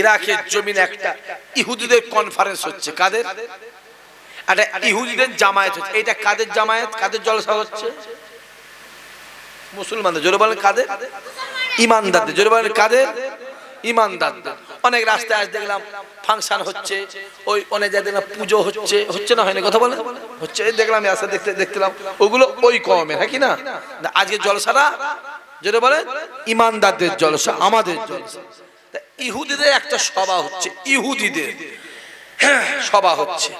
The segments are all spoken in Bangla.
ইরাকের জমিন একটা ইহুদিদের কনফারেন্স হচ্ছে। কাদের? একটা ইহুদিদের জামায়াত হচ্ছে। এটা কাদের জামায়াত? কাদের জলসা হচ্ছে? মুসলমানদের। জোরে বলেন কাদের? ইমানদারদের। জোরে বলেন কাদের? ইমানদারদের। অনেক রাস্তায় আজ দেখলাম ফাংশন হচ্ছে। ওই অনেক জায়গায় দেখলাম পুজো হচ্ছে। হচ্ছে না হয়নি? কথা বলে হচ্ছে। এই দেখলাম রাস্তা দেখতে দেখলাম ওগুলো ওই কমে হ্যাঁ কি না? আজকে জলসাটা যেটা বলে ইমানদারদের জলসা আমাদের জলসা। ইহুদিদের একটা সভা হচ্ছে ইহুদিদের। হ্যাঁ, সভা হচ্ছে।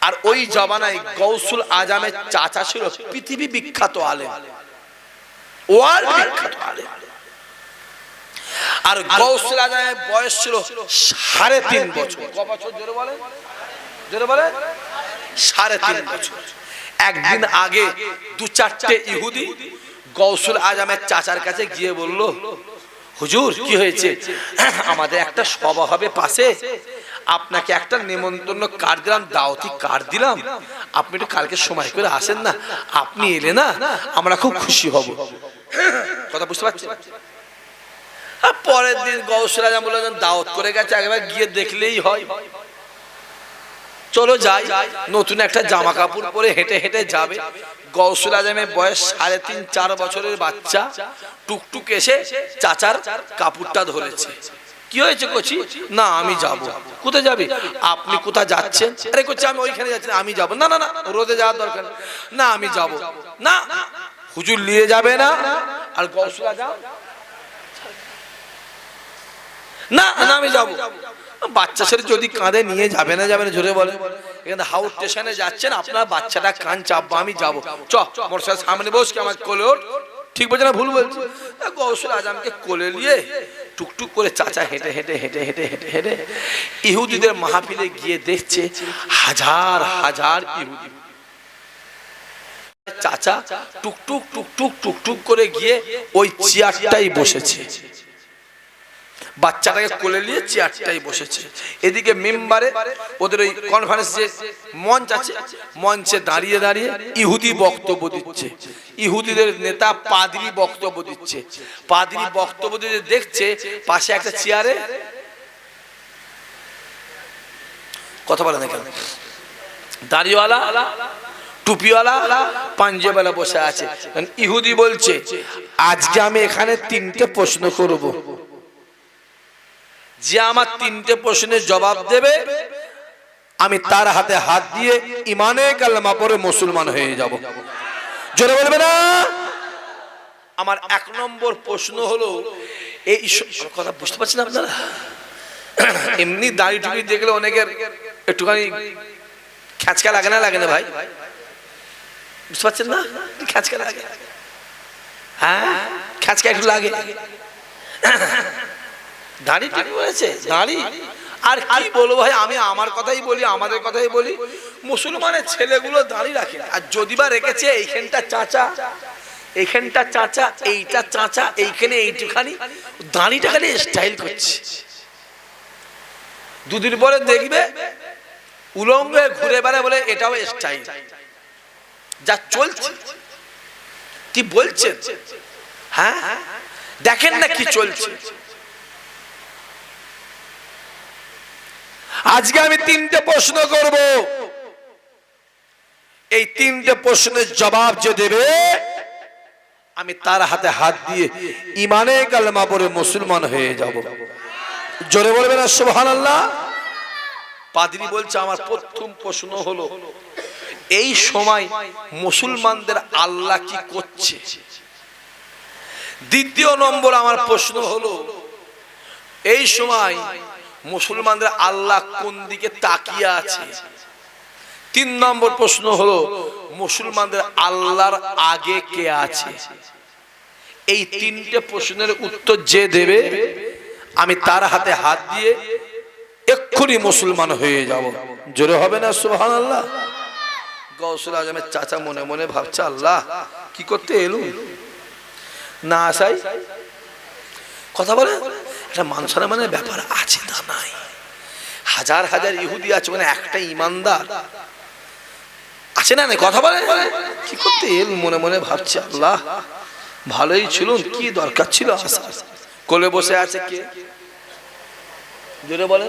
আর ওই জমানায় গৌসুল আজামের চাচা ছিল পৃথিবী বিখ্যাত আলেম। ওয়ার্ল্ড বিখ্যাত আলেম। আর গৌসুল আজমের বয়স ছিল সাড়ে তিন বছর। ক বছর জোরে বলে জোরে বলে সাড়ে তিন বছর। একদিন আগে দু চারটে ইহুদি গৌসুল আজমের চাচার কাছে গিয়ে বলল হুজুর, কি হয়েছে? আমাদের একটা সভা হবে পাশে। আপনাকে একটা নেমন্তন্ন কার্ড দিলাম, দাওয়াতি কার্ড দিলাম। আপনি একটু কালকে সময় করে আসেন না। আপনি এলে না, আমরা খুব খুশি হব। কথা বুঝতে পারছি পরের দিন গৌসুল আজম বললেন, দাওয়াত করে গেছে, একবার গিয়ে দেখলেই হয়। চলো যাই। নতুন একটা জামা কাপড় পরে হেঁটে হেঁটে যাবে। গৌসুল আজমের বয়স সাড়ে তিন, চার বছরের বাচ্চা। টুকটুক এসে চাচার কাপড়টা ধরেছে। কি হয়েছে কচি? না, আমি যাব। কোথায় যাবে? আপনি কোথায় যাচ্ছেন? আরে কচি, আমি ওইখানে যাচ্ছি আমি যাব। না না না, রোদে যাওয়ার দরকার। না, আমি যাব। না, হুজুর নিয়ে যাবে না। আর গৌসুল আজম? না না, আমি যাব। বাচ্চা ছেলে যদি কাঁধে নিয়ে যাবে না যাবে না, জোরে বলে। এখানে হাউস স্টেশনে যাচ্ছেন, আপনার বাচ্চাটা কান চাপবো, আমি যাব। চ, মোটর সামনে বস, কি আমার কোলে ঠিক বলছে না, ভুল বলছি। গৌসুল আজমকে কোলে নিয়ে টুকটুক করে চাচা হেঁটে হেঁটে হেঁটে হেঁটে হেঁটে হেঁটে ইহুদিদের মাহফিলে গিয়ে দেখছে হাজার হাজার ইহুদি। চাচা টুকটুক টুকটুক টুকটুক করে গিয়ে ওই চেয়ারটাই বসেছে। বাচ্চাটাকে কোলে নিয়ে চেয়ারটাই বসেছে। এদিকে মেম্বারে ওদের ওই কনফারেন্স যে মঞ্চ আছে, মঞ্চে দাঁড়িয়ে দাঁড়িয়ে ইহুদি বক্তব্য দিচ্ছে। ইহুদিদের নেতা পাদরি বক্তব্য দিচ্ছে। পাদরি বক্তব্য দিতে দেখছে পাশে একটা চেয়ারে কথা বলে না কেন? দাড়িওয়ালা, টুপিওয়ালা পাঞ্জাবেলা বসে আছে। ইহুদি বলছে, আজকে আমি এখানে তিনটে প্রশ্ন করব। যে আমার তিনটে প্রশ্নের জবাব দেবে, আমি তার হাতে হাত দিয়ে ইমানে কালমা পরে মুসলমান হয়ে যাব। জোরে বলবে না? আমার এক নম্বর প্রশ্ন হলো, এই কথা বুঝতে পারছেন আপনারা? এমনি দাড়ি টুপি দেখলে অনেকের একটুখানি খ্যাচকা লাগে না লাগে না ভাই? বুঝতে পারছেন না? খ্যাচকা লাগে। হ্যাঁ? খ্যাচকা একটু লাগে। দাড়ি ঠিক রয়েছে দাড়ি? আর কি বলব ভাই আমি আমার কথাই বলি আমাদের কথাই বলি। মুসলমানের ছেলেগুলো দাড়ি রাখে। আর যদি বা রেখেছে এইখানটা চাচা এইখানটা চাচা এইটা চাচা এইখানে এইটুখানি দাড়িটা খালি স্টাইল করছে। দুদিন পরে দেখবে উলঙ্গ ঘুরে বেড়ায় বলে এটাও স্টাইল যা চলছে। কি বলছেন? হ্যাঁ? দেখেন না কি চলছে। আজকে আমি তিনটে প্রশ্ন করব। এই তিনটে প্রশ্নের জবাব যে দেবে, আমি তার হাতে হাত দিয়ে ইমানে কালমা পরে মুসলমান হয়ে যাব। জোরে বলবে না সুবহান আল্লাহ পাদ্রি বলছে, আমার প্রথম প্রশ্ন হলো, এই সময় মুসলমানদের আল্লাহ কি করছে? দ্বিতীয় নম্বর আমার প্রশ্ন হলো, এই সময় মুসলমানদের আল্লাহ কোন দিকে তাকিয়ে আছে? তিন নম্বর প্রশ্ন হলো, মুসলমানদের আল্লাহর আগে কে আছে? এই তিনটে প্রশ্নের উত্তর যে দেবে, আমি তার হাতে হাত দিয়ে এক্ষুনি মুসলমান হয়ে যাব। জোরে হবে না সুহান আল্লাহ গৌসুল আজমের চাচা মনে মনে ভাবছে, আল্লাহ, কি করতে এলুম? না আসাই? কথা বলে? একটা মানে ব্যাপার আছে তা নাই। হাজার হাজার ইহুদি আছে মানে একটা ইমানদার। আছে না না কথা বলে কি করতে এল মনে মনে ভাবছে, আল্লাহ, ভালোই ছিল কি দরকার ছিল কোলে বসে আছে কে? জোরে বলে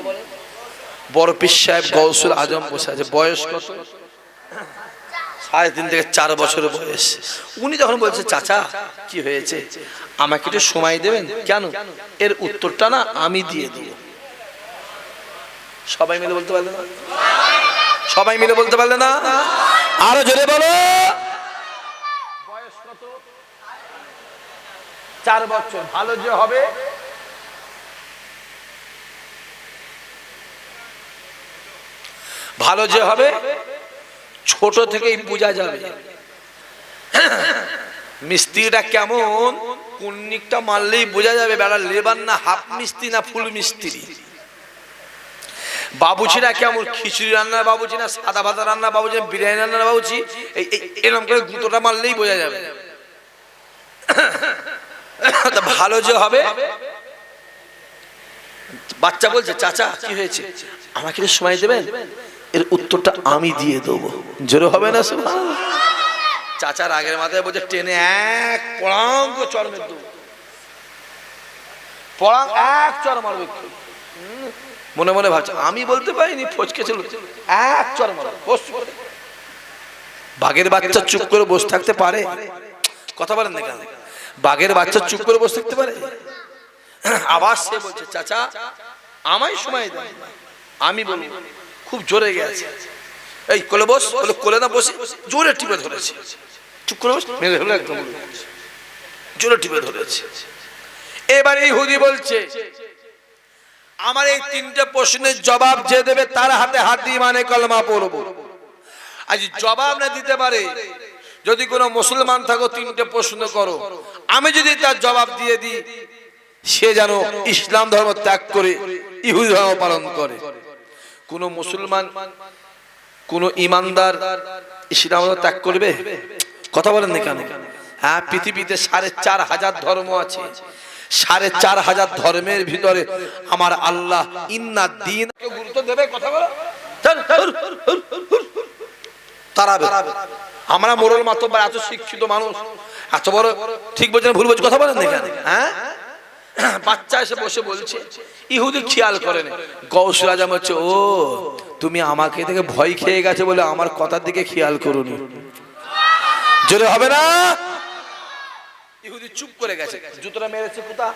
বড় পিস সাহেব গৌসুল আজম বসে আছে। বয়স কত? সাড়ে তিন থেকে চার বছর বয়স। উনি যখন বলছে, চাচা, কি হয়েছে? আমাকে একটু সময় দেবেন? কেন? এর উত্তরটা না আমি দিয়ে দিব। সবাই মিলে বলতে পারলে না? সবাই মিলে বলতে পারলে না? আরও জোরে বলো। চার বছর। ভালো যে হবে। ভালো যে হবে। ছোট থেকেই বোঝা যাবে। মিস্ত্রিটা কেমন? কুন্নিকটা মারলেই বোঝা যাবে বেড়া লেবার না হাফ মিস্ত্রি না ফুল মিস্ত্রি। বাবুচিরা কেমন? খিচুড়ি রান্নার বাবুচি না সাদা ভাতা রান্নার বাবুচি না বিরিয়ানি রান্নার বাবুচি? এরকম করে গুঁতোটা মারলেই বোঝা যাবে। ভালো যে হবে। বাচ্চা বলছে, চাচা, কি হয়েছে? আমাকে সময় দেবেন? এর উত্তরটা আমি দিয়ে দেবো। জোরে হবে না চাচার আগের মাথায় বলছে, টেনে এক পড়াঙ্গ চর মেরে দেবো পড়াং এক চর মারবে মনে মনে ভাবছে, আমি বলতে পারিনি, ফচকে ছিল। এক চর মারবে। বাঘের বাচ্চা চুপ করে বসে থাকতে পারে। কথা বলেন না কেন? বাঘের বাচ্চা চুপ করে বসে থাকতে পারে? আবার সে বলছে, চাচা, আমায় সময় দেন, আমি বলি খুব জোরে গেছে এই কোলে বস বলে কোলে না বসে, জোরে টিপে ধরেছে। চুপ করে বস, মেরে হলো একদম। জোরে টিপে ধরেছে। এবার এই হুদি বলছে, আমার এই তিনটে প্রশ্নের জবাব যে দেবে তার হাতে হাত দিয়ে মানে কলমা পড়ব। আজ জবাব না দিতে পারে। যদি কোনো মুসলমান থাকো, তিনটে প্রশ্ন করো। আমি যদি তার জবাব দিয়ে দিই, সে যেন ইসলাম ধর্ম ত্যাগ করে, ইহুদি ধর্ম পালন করে। কোন মুসলমান, কোন ইমানদার ইসলাম ত্যাগ করবে? কথা বলেন না কেন? হ্যাঁ পৃথিবীতে সাড়ে চার হাজার ধর্ম আছে। সাড়ে চার হাজার ধর্মের ভিতরে আমার আল্লাহ ইন্না দিন গুরুত্ব দেবে, কথা বলো। আমরা মোরল এত শিক্ষিত মানুষ, এত বড় ঠিক বলছেন, ভুল বলছে কথা বলেন হ্যাঁ? বাচ্চা এসে বসে বলছে ইহুদি খেয়াল করেন গৌসুল আজম হচ্ছে ও, তুমি আমাকে থেকে ভয় খেয়ে গেছে বলে আমার কথার দিকে খেয়াল করুন। জোরে হবে না? ইহুদি চুপ করে গেছে। জুতোটা মেরেছে কোথা?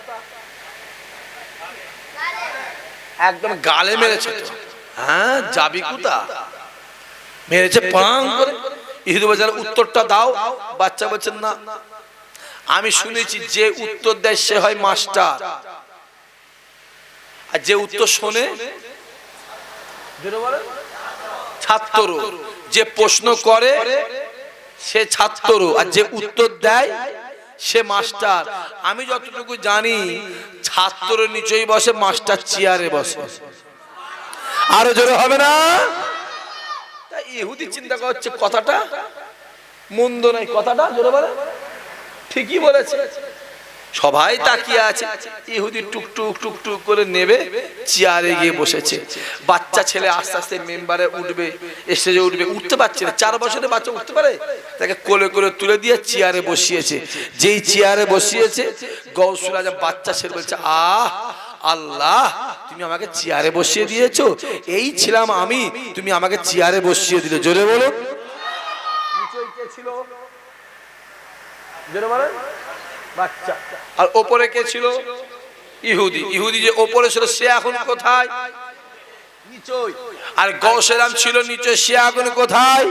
একদম গালে মেরেছে হ্যাঁ যাবি কোথা? মেরেছে পাং করে। ইহুদি বাজার উত্তরটা দাও। বাচ্চা বলছেন না। আমি শুনেছি যে উত্তর দেয় সে হয় মাস্টার। আর যে উত্তর শোনে ছাত্র যে প্রশ্ন করে, সে ছাত্র আর যে উত্তর দেয়, সে মাস্টার। আমি যতটুকু জানি ছাত্র নিচেই বসে, মাস্টার চেয়ারে বসে। আরও জোরে হবে না? ইহুদি চিন্তা করছে কথাটা, মন্দ নাই কথাটা, জোরে বলে। ঠিকই বলেছে। সবাই তাকিয়ে আছে। ইহুদি টুকটুক টুক টুক টুক করে নেবে, চেয়ারে গিয়ে বসেছে। বাচ্চা ছেলে আস্তে আস্তে মেম্বারে উঠবে, স্টেজে উঠবে, উঠতে পারছে না। চার বছরের বাচ্চা উঠতে পারে? তাকে কোলে করে তুলে দিয়ে চেয়ারে বসিয়েছে। যেই চেয়ারে বসিয়েছে গৌসুল বাচ্চা ছেলে বলছে, আহ, আল্লাহ, তুমি আমাকে চেয়ারে বসিয়ে দিয়েছ। এই ছিলাম আমি, তুমি আমাকে চেয়ারে বসিয়ে দিলে। জোরে বলো ছিল? জোরে বলেন। বাচ্চা। আর ওপরে কে ছিল? ইহুদি। ইহুদি যে ওপরে ছিল সে এখন কোথায়? নিচই। আর গৌসেরাম ছিল নিচে সে এখন কোথায়?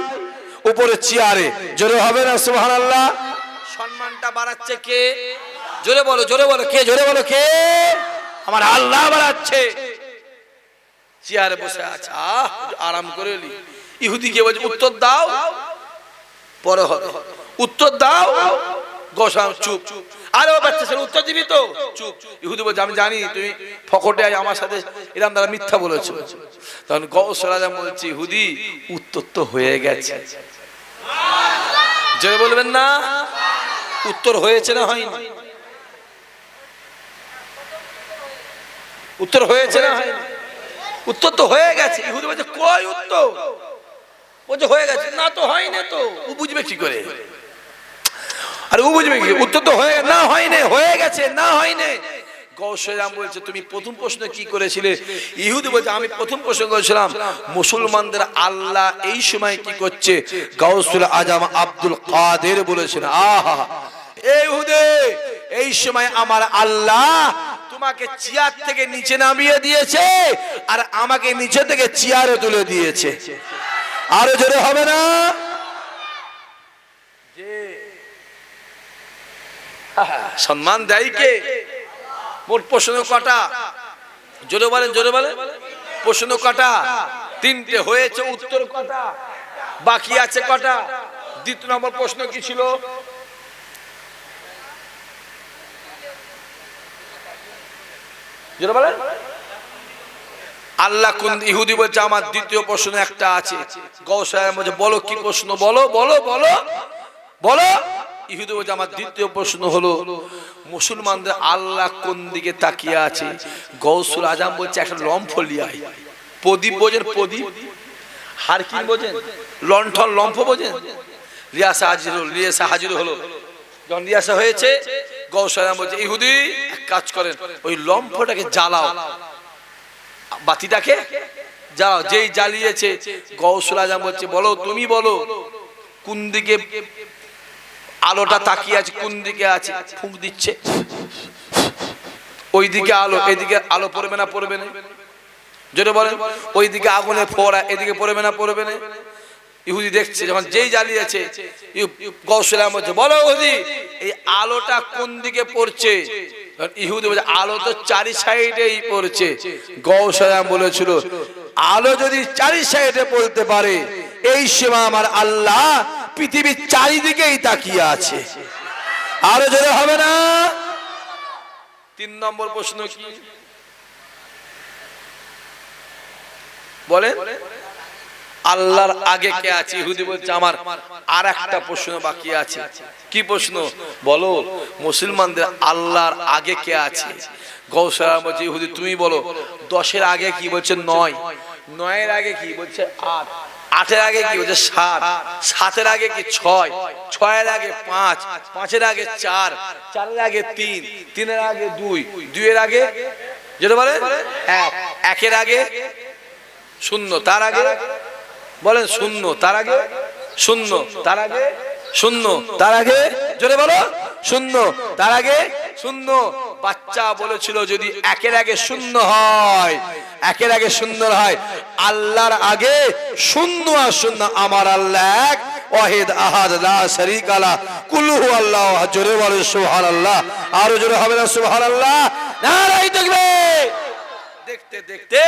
উপরে চেয়ারে। জোরে হবে না সুহান আল্লাহ সম্মানটা বাড়াচ্ছে কে? জোরে বলো জোরে বলো কে জোরে বলো কে? আমার আল্লাহ বাড়াচ্ছে। চেয়ারে বসে আছে। আহ আরাম করে নি ইহুদি কে বলছে উত্তর দাও। পরে হবে। উত্তর দাও। চুপ। বাচ্চা উত্তর দিবি তো। চুপ। ইহুদি বলছে, আমি জানি ফকটে আমার সাথে দ্বারা মিথ্যা তখন ইহুদি, উত্তর তো হয়ে গেছে। বলবেন না? উত্তর হয়েছে না হয়নি? উত্তর হয়েছে না উত্তর তো হয়ে গেছে। ইহুদি বলছে, কই উত্তর? বলছে, হয়ে গেছে। না তো হয়নি তো। ও বুঝবে কি করে? আর ও বুঝবে কি? উত্তর তো হয়ে না হয়নি, হয়ে গেছে, না হয়নি। বলছে, তুমি প্রথম প্রশ্ন কি করেছিলে? বলছে, আমি প্রথম প্রশ্ন মুসলমানদের আল্লাহ এই সময় কি করছে? আহা এই ইহুদে, এই সময় আমার আল্লাহ তোমাকে চেয়ার থেকে নিচে নামিয়ে দিয়েছে আর আমাকে নিচে থেকে চেয়ারে তুলে দিয়েছে। আরও জোরে হবে না? সম্মান দেয় কে? মোট প্রশ্ন কটা? জোরে বলেন জোরে বলেন। প্রশ্ন কটা? তিনটে হয়েছে, উত্তর কটা? বাকি আছে কটা? দ্বিতীয় নম্বর প্রশ্ন কি ছিল? আল্লাহ কোন ইহুদি বলছে, আমার দ্বিতীয় প্রশ্ন একটা আছে। গৌসায় বলছে বলো কি প্রশ্ন? বলো বলো বলো। বলো। ইহুদি বলছে, আমার দ্বিতীয় প্রশ্ন হলো, মুসলমানদের আল্লাহ কোন দিকে তাকিয়ে আছে? গৌসুল আজম বলছে, একটা লম্ফ লিয়াই প্রদীপ বোঝেন, প্রদীপ। হারকিন বোঝেন, লণ্ঠন লম্ফ বোঝেন। রিয়াসা হাজির হলো, রিয়াসা হাজির হলো। যখন রিয়াসা হয়েছে গৌসালাম বলছে, ইহুদি, এক কাজ করেন, ওই লম্ফটাকে জ্বালাও। বাতিটাকে যাও যেই জ্বালিয়েছে গৌসুল আজম বলছে, বলো, তুমি বলো, কোন দিকে আলোটা তাকিয়ে আছে, কোন দিকে আছে? ফুঁক দিচ্ছে। ওই দিকে আলো, এদিকে আলো পড়বে না পড়বে না। যেটা বলেন ওই দিকে আগুনে ফোড়া এদিকে পড়বে না পড়বে না। ইহুদি দেখছে, যখন যেই জ্বালিয়েছে গৌসুলাম বলছে, বলো ইহুদি, এই আলোটা কোন দিকে পড়ছে? ইহুদি বলছে, আলো তো চারি সাইডেই পড়ছে। গৌসলাম বলেছিল, আলো যদি চারি সাইডে পড়তে পারে, এই সীমা আমার আল্লাহ পৃথিবীর চারিদিকেই তাকিয়ে আছে। আরও জোরে হবে না? তিন নম্বর প্রশ্ন কি? বলেন, আল্লাহর আগে কে আছে? ইহুদি বলছে আমার। আর একটা প্রশ্ন বাকি আছে। কি প্রশ্ন? বলো, মুসলমানদের আল্লাহর আগে কে আছে? গৌসালাম বলছে, ইহুদি, তুমি বলো। দশের আগে কি? বলছে নয়। নয়ের আগে কি? বলছে আট। আটের আগে কি বলছে সাত? সাতের আগে কি ছয়? ছয়ের আগে পাঁচ, পাঁচের আগে চার, চারের আগে তিন, তিনের আগে দুই, দুইয়ের আগে যেটা বলে? এক। একের আগে শূন্য, তার আগে বলেন শূন্য, তার আগে শূন্য, তার আগে শূন্য, তার আগে জোরে বলো? শূন্য। তার আগে শূন্য। বাচ্চা বলেছিল যদি একের আগে শূন্য হয়, একের আগে সুন্দর হয়, আল্লাহর আগে শূন্য আর শূন্য। আমার আল্লাহ এক, ওয়াহিদ, আহাদ, লা শারীক আলা কুল্লুহু আল্লাহ জোরে বলে সুবহানাল্লাহ। আরও জোরে হবে না, সুবহানাল্লাহ? নারাই দেখবে দেখতে দেখতে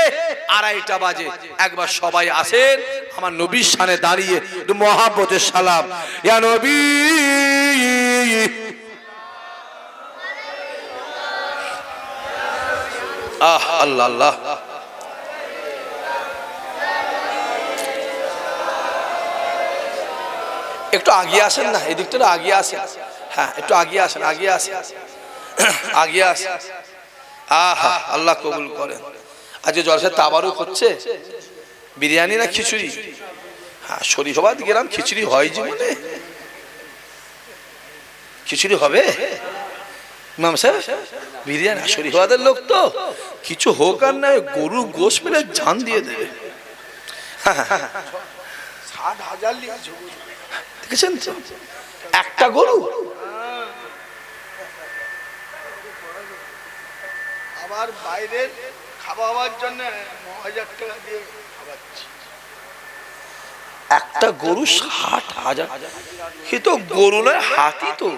আড়াইটা বাজে। একবার সবাই আসেন, আমার নবীর সামনে দাঁড়িয়ে মহাব্বতের সালাম। ইয়া নবী! আহ, আল্লাহ আল্লাহ। একটু আগিয়ে আসেন না এই দিকটা আগিয়ে আসেন। হ্যাঁ একটু আগিয়ে আসেন আগিয়ে আসেন। আগিয়ে আসেন। আহা আল্লাহ কবুল করেন। আজকে জলসা তাবারুক হচ্ছে। বিরিয়ানি না খিচুড়ি? হ্যাঁ শরীর শরীফাবাদ গেলাম, খিচুড়ি হয় জীবনে। খিচুড়ি হবে? বিরিয়ানি শরীফাবাদের লোক তো। কিছু হোক আর না গরু গোশ পেলে জান দিয়ে দেবে। দেখেছেন একটা গরু? আবার বাইরের খাওয়াবার জন্য হাজার টাকা দিয়ে খাওয়াচ্ছি। একটা গরু ষাট হাজার। সে তো গরু নয় হাতি তো।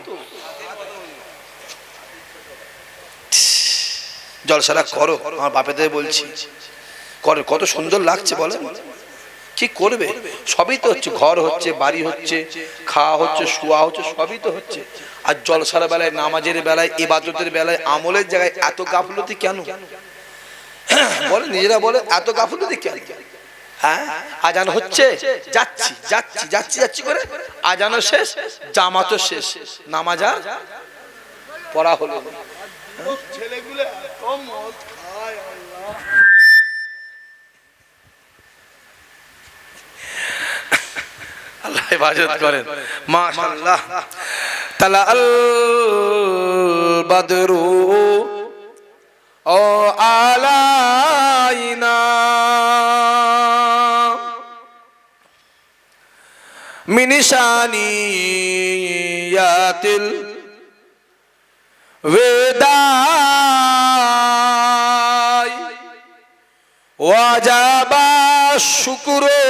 জলসারা করো, আমার বাপেদের বলছি। করে, কত সুন্দর লাগছে বলে কি করবে? সবই তো হচ্ছে, ঘর হচ্ছে, বাড়ি হচ্ছে, খাওয়া হচ্ছে, শোয়া হচ্ছে, সবই তো হচ্ছে। আর জলসারা বেলায়, নামাজের বেলায়, ইবাদতের বেলায়, আমলের জায়গায় এত গাফলতি কেন? বলে নিজেরা বলে এত গাফলতি কেন? হ্যাঁ? আজান হচ্ছে, যাচ্ছি যাচ্ছি যাচ্ছি যাচ্ছি করে, আজানও শেষ, জামাতও শেষ। নামাজ পড়া হলো। ছেলেগুলো মদ খায় আল্লাহ আল্লাহ হেফাজত করেন। মাশাআল্লাহ। তালা আল ও আলাইনা। বেদাই ওয়াজাবা শুকুরো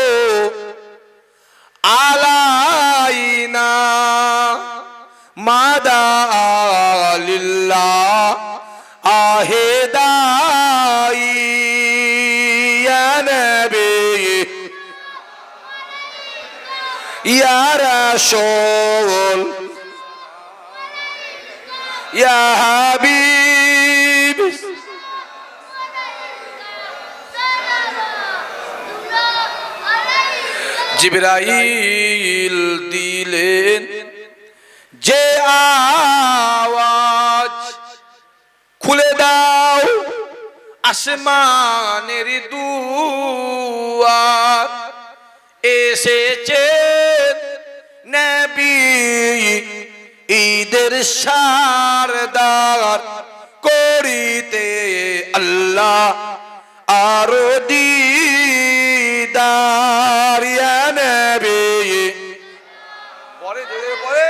আলাইনা মাদা লিল্লাহ আহেদাই ইয়া নবী। ইয়া রাসূল ইয়া হাবিব জিবরাইল দিলেন যে আওয়াজ খুলে দাও আসমানের দুয়ার। এসেছে নবী ঈদের সারদার করিতে আল্লাহ আরও দিদার। পরে, জোরে পরে।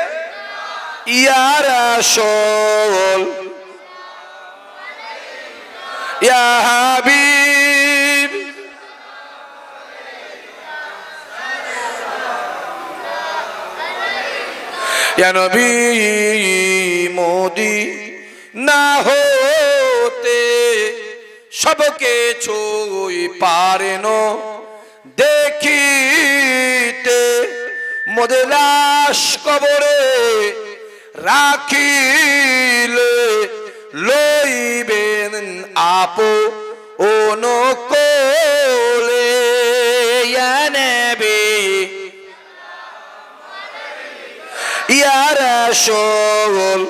ইয়া রাসূল ইয়া হাবিব। ইয়া নবী মোদি, না হতে সবকে ছুই পারেন। দেখিতে মোদের লাশ কবরে রাখিলে লইবেন আপো অনুকোলে। ইয়া নবী। ইয়া রাসূল।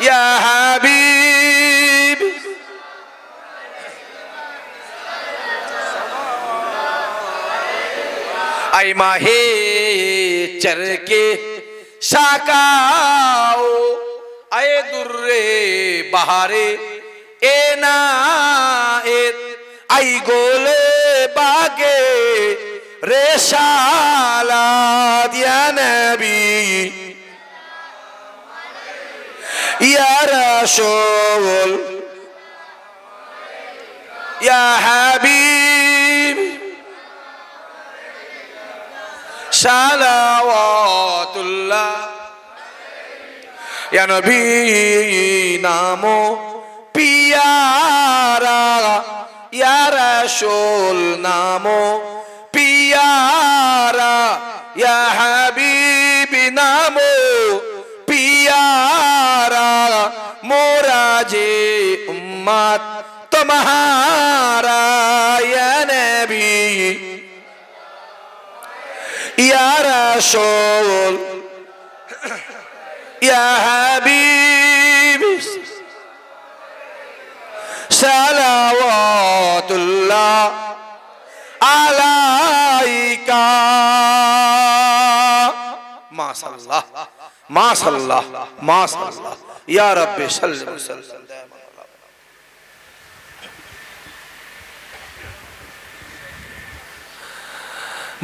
ইয়া আই মাহে চরকে শাকাও আয়ে দুর্রে বাহারে এ না এ আই গোলে বাগে রেশালা দিয়া নবী ইয়া রাসূল ইয়া হাবিব সালাওয়াতুল্লাহ। ইয়া নবী, নামো পিয়ারা। ইয়া রাসূল, নামো পিয়ারা। ইয়া হাবিবি, নামো পিয়ারা। মোরা যে উম্মত তোমারা ইয়া রাসূল ইয়া হাবিব সালাওয়াতুল্লাহ আলাইকা মাশাআল্লাহ মাশাআল্লাহ মাশাআল্লাহ ইয়া রাব্বি সাল্লি ওয়া সাল্লিম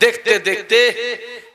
দেখতে দেখতে